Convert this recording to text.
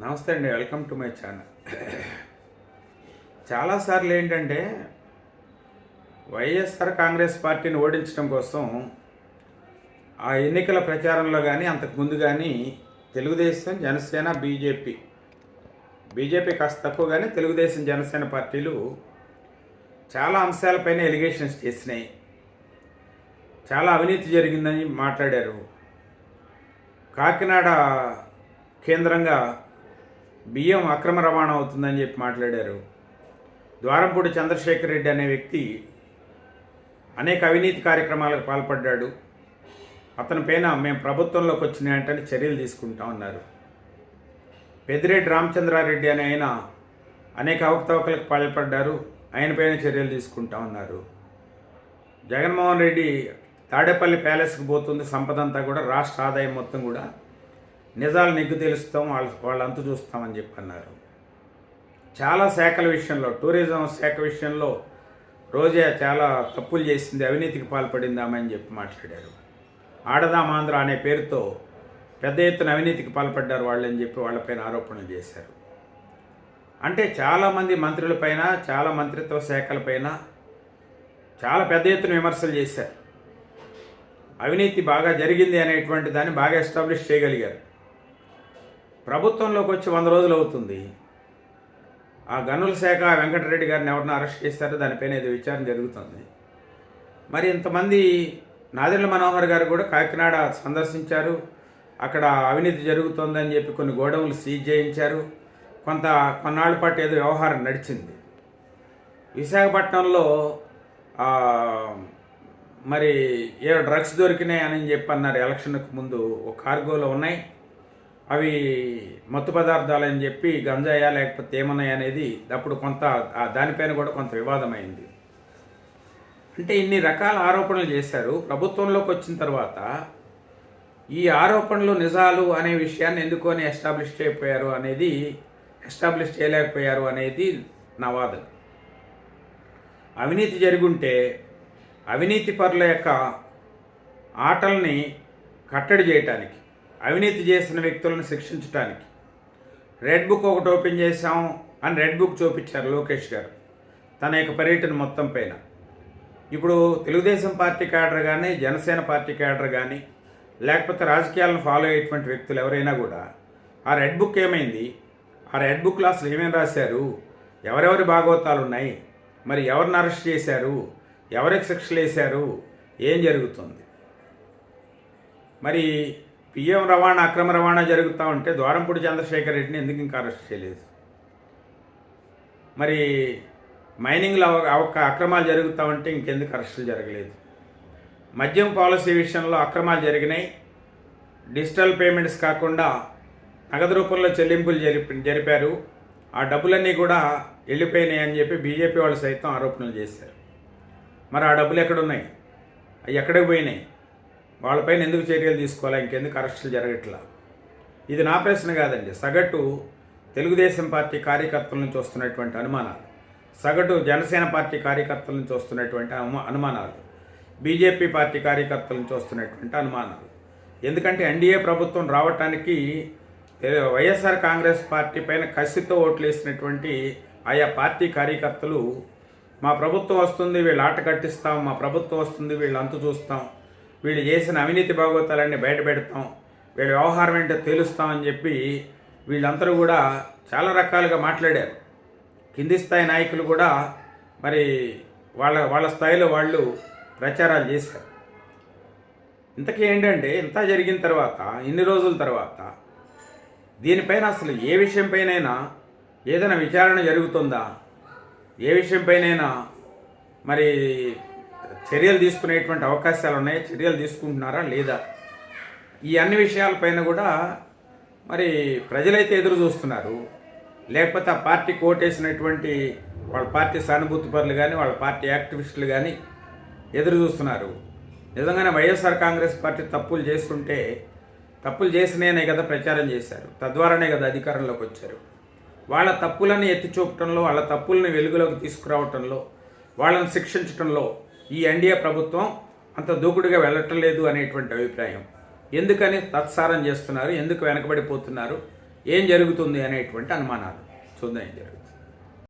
నమస్తే అండి welcome to my channel. చాలాసార్లు ఏంటంటే వైఎస్ఆర్ కాంగ్రెస్ పార్టీని ఓడించడం కోసం ఆ ఎన్నికల ప్రచారంలో కానీ అంతకుముందు కానీ తెలుగుదేశం జనసేన బీజేపీ బీజేపీ కాస్త తక్కువ కానీ తెలుగుదేశం జనసేన పార్టీలు చాలా అంశాలపైన ఎలిగేషన్స్ చేసినాయి. చాలా అవినీతి జరిగిందని మాట్లాడారు. కాకినాడ కేంద్రంగా బియ్యం అక్రమ రవాణా అవుతుందని చెప్పి మాట్లాడారు. ద్వారంపూడి చంద్రశేఖర్ రెడ్డి అనే వ్యక్తి అనేక అవినీతి కార్యక్రమాలకు పాల్పడ్డాడు. అతని పైన మేము ప్రభుత్వంలోకి వచ్చిన వెంటనే చర్యలు తీసుకుంటా ఉన్నారు. పెద్దిరెడ్డి రామచంద్రారెడ్డి అనే ఆయన అనేక అవకతవకలకు పాల్పడ్డారు. ఆయన పైన చర్యలు తీసుకుంటా ఉన్నారు. జగన్మోహన్ రెడ్డి తాడేపల్లి ప్యాలెస్కి పోతుంది. సంపద అంతా కూడా రాష్ట్ర ఆదాయం మొత్తం కూడా నిజాలు నెగ్గు తెలుస్తాం వాళ్ళ వాళ్ళంతా చూస్తామని చెప్పి అన్నారు చాలా శాఖల విషయంలో టూరిజం శాఖ విషయంలో రోజే చాలా తప్పులు చేసింది అవినీతికి పాల్పడిందామని చెప్పి మాట్లాడారు. ఆడదామాంధ్ర అనే పేరుతో పెద్ద ఎత్తున అవినీతికి పాల్పడ్డారు వాళ్ళని చెప్పి వాళ్ళపైన ఆరోపణలు చేశారు. అంటే చాలామంది మంత్రులపైన చాలా మంత్రిత్వ శాఖలపైన చాలా పెద్ద ఎత్తున విమర్శలు చేశారు. అవినీతి బాగా జరిగింది అనేటువంటి దాన్ని బాగా ఎస్టాబ్లిష్ చేయగలిగారు. ప్రభుత్వంలోకి వచ్చి వంద రోజులు అవుతుంది. ఆ గనుల శాఖ వెంకటరెడ్డి గారిని ఎవరిని అరెస్ట్ చేశారో దానిపైన ఏదో విచారణ జరుగుతుంది. మరి ఇంతమంది నాదెళ్ళ మనోహర్ గారు కూడా కాకినాడ సందర్శించారు. అక్కడ అవినీతి జరుగుతోందని చెప్పి కొన్ని గోడౌన్లు సీజ్ చేయించారు. కొంత కొన్నాళ్ళ పాటు ఏదో వ్యవహారం నడిచింది. విశాఖపట్నంలో మరి ఏ డ్రగ్స్ దొరికినాయి అని చెప్పి అన్నారు. ఎలక్షన్కు ముందు ఒక కార్గోలో ఉన్నాయి. అవి మత్తు పదార్థాలు అని చెప్పి గంజాయా లేకపోతే ఏమన్నాయి అనేది అప్పుడు కొంత దానిపైన కూడా కొంత వివాదమైంది. అంటే ఇన్ని రకాల ఆరోపణలు చేశారు. ప్రభుత్వంలోకి వచ్చిన తర్వాత ఈ ఆరోపణలు నిజాలు అనే విషయాన్ని ఎందుకొని ఎస్టాబ్లిష్ చేయకపోయారు అనేది ఎస్టాబ్లిష్ చేయలేకపోయారు అనేది నా వాదన. అవినీతి జరుగుంటే అవినీతి పరుల యొక్క ఆటల్ని కట్టడి చేయటానికి అవినీతి చేసిన వ్యక్తులను శిక్షించడానికి రెడ్ బుక్ ఒకటి ఓపెన్ చేశాం అని రెడ్ బుక్ చూపించారు లోకేష్ గారు. తన యొక్క పర్యటన మొత్తం పైన. ఇప్పుడు తెలుగుదేశం పార్టీ క్యాడర్ కానీ జనసేన పార్టీ క్యాడర్ కానీ లేకపోతే రాజకీయాలను ఫాలో అయ్యేటువంటి వ్యక్తులు ఎవరైనా కూడా ఆ రెడ్ బుక్ ఏమైంది? ఆ రెడ్ బుక్ అసలు ఏమేమి రాశారు? ఎవరెవరి భాగవతాలు ఉన్నాయి? మరి ఎవరిని అరెస్ట్ చేశారు? ఎవరికి శిక్షలు వేశారు? ఏం జరుగుతుంది? మరి పిఎం రవాణా అక్రమ రవాణా జరుగుతూ ఉంటే ద్వారంపూడి చంద్రశేఖర్ రెడ్డిని ఎందుకు ఇంకా అరెస్ట్ చేయలేదు? మరి మైనింగ్లో ఒక అక్రమాలు జరుగుతూ ఉంటే ఇంకెందుకు అరెస్టులు జరగలేదు? మద్యం పాలసీ విషయంలో అక్రమాలు జరిగినాయి. డిజిటల్ పేమెంట్స్ కాకుండా నగదు రూపంలో చెల్లింపులు జరిపి జరిపారు. ఆ డబ్బులన్నీ కూడా వెళ్ళిపోయినాయి అని చెప్పి బీజేపీ వాళ్ళు సైతం ఆరోపణలు చేశారు. మరి ఆ డబ్బులు ఎక్కడున్నాయి? అవి ఎక్కడికి పోయినాయి? వాళ్ళపైన ఎందుకు చర్యలు తీసుకోవాలి ఇంకెందుకు అరెస్టులు జరగట్లా? ఇది నా ప్రశ్న కాదండి. సగటు తెలుగుదేశం పార్టీ కార్యకర్తల నుంచి వస్తున్నటువంటి అనుమానాలు. సగటు జనసేన పార్టీ కార్యకర్తల నుంచి వస్తున్నటువంటి అనుమానాలు. బీజేపీ పార్టీ కార్యకర్తల నుంచి వస్తున్నటువంటి అనుమానాలు. ఎందుకంటే ఎన్డీఏ ప్రభుత్వం రావటానికి వైఎస్ఆర్ కాంగ్రెస్ పార్టీ పైన కసితో ఓట్లేసినటువంటి ఆయా పార్టీ కార్యకర్తలు మా ప్రభుత్వం వస్తుంది వీళ్ళు ఆట కట్టిస్తాం మా ప్రభుత్వం వస్తుంది వీళ్ళు అంతు చూస్తాం వీళ్ళు చేసిన అవినీతి భాగవతాలన్నీ బయటపెడతాం వీళ్ళ వ్యవహారం ఏంటో తేలుస్తామని చెప్పి వీళ్ళందరూ కూడా చాలా రకాలుగా మాట్లాడారు. కింది స్థాయి నాయకులు కూడా మరి వాళ్ళ వాళ్ళ స్థాయిలో వాళ్ళు ప్రచారాలు చేశారు. ఇంతకీ ఏంటంటే ఇంత జరిగిన తర్వాత ఇన్ని రోజుల తర్వాత దీనిపైన అసలు ఏ విషయంపైనైనా ఏదైనా విచారణ జరుగుతుందా? ఏ విషయంపైనైనా మరి చర్యలు తీసుకునేటువంటి అవకాశాలు ఉన్నాయి చర్యలు తీసుకుంటున్నారా లేదా? ఈ అన్ని విషయాలపైన కూడా మరి ప్రజలైతే ఎదురు చూస్తున్నారు. లేకపోతే ఆ పార్టీ కోటేసినటువంటి వాళ్ళ పార్టీ సానుభూతి పరులు కానీ వాళ్ళ పార్టీ యాక్టివిస్టులు కానీ ఎదురు చూస్తున్నారు. నిజంగానే వైఎస్ఆర్ కాంగ్రెస్ పార్టీ తప్పులు చేస్తుంటే తప్పులు చేసిననే కదా ప్రచారం చేశారు. తద్వారానే కదా అధికారంలోకి వచ్చారు. వాళ్ళ తప్పులని ఎత్తి చూపటంలో వాళ్ళ తప్పుల్ని వెలుగులోకి తీసుకురావటంలో వాళ్ళని శిక్షించటంలో ఈ ఎన్డీఏ ప్రభుత్వం అంత దూకుడుగా వెళ్ళటం లేదు అనేటువంటి అభిప్రాయం. ఎందుకని తత్సారం చేస్తున్నారు? ఎందుకు వెనకబడిపోతున్నారు? ఏం జరుగుతుంది అనేటువంటి అనుమానాలు. చూద్దాం ఏం జరుగుతుంది.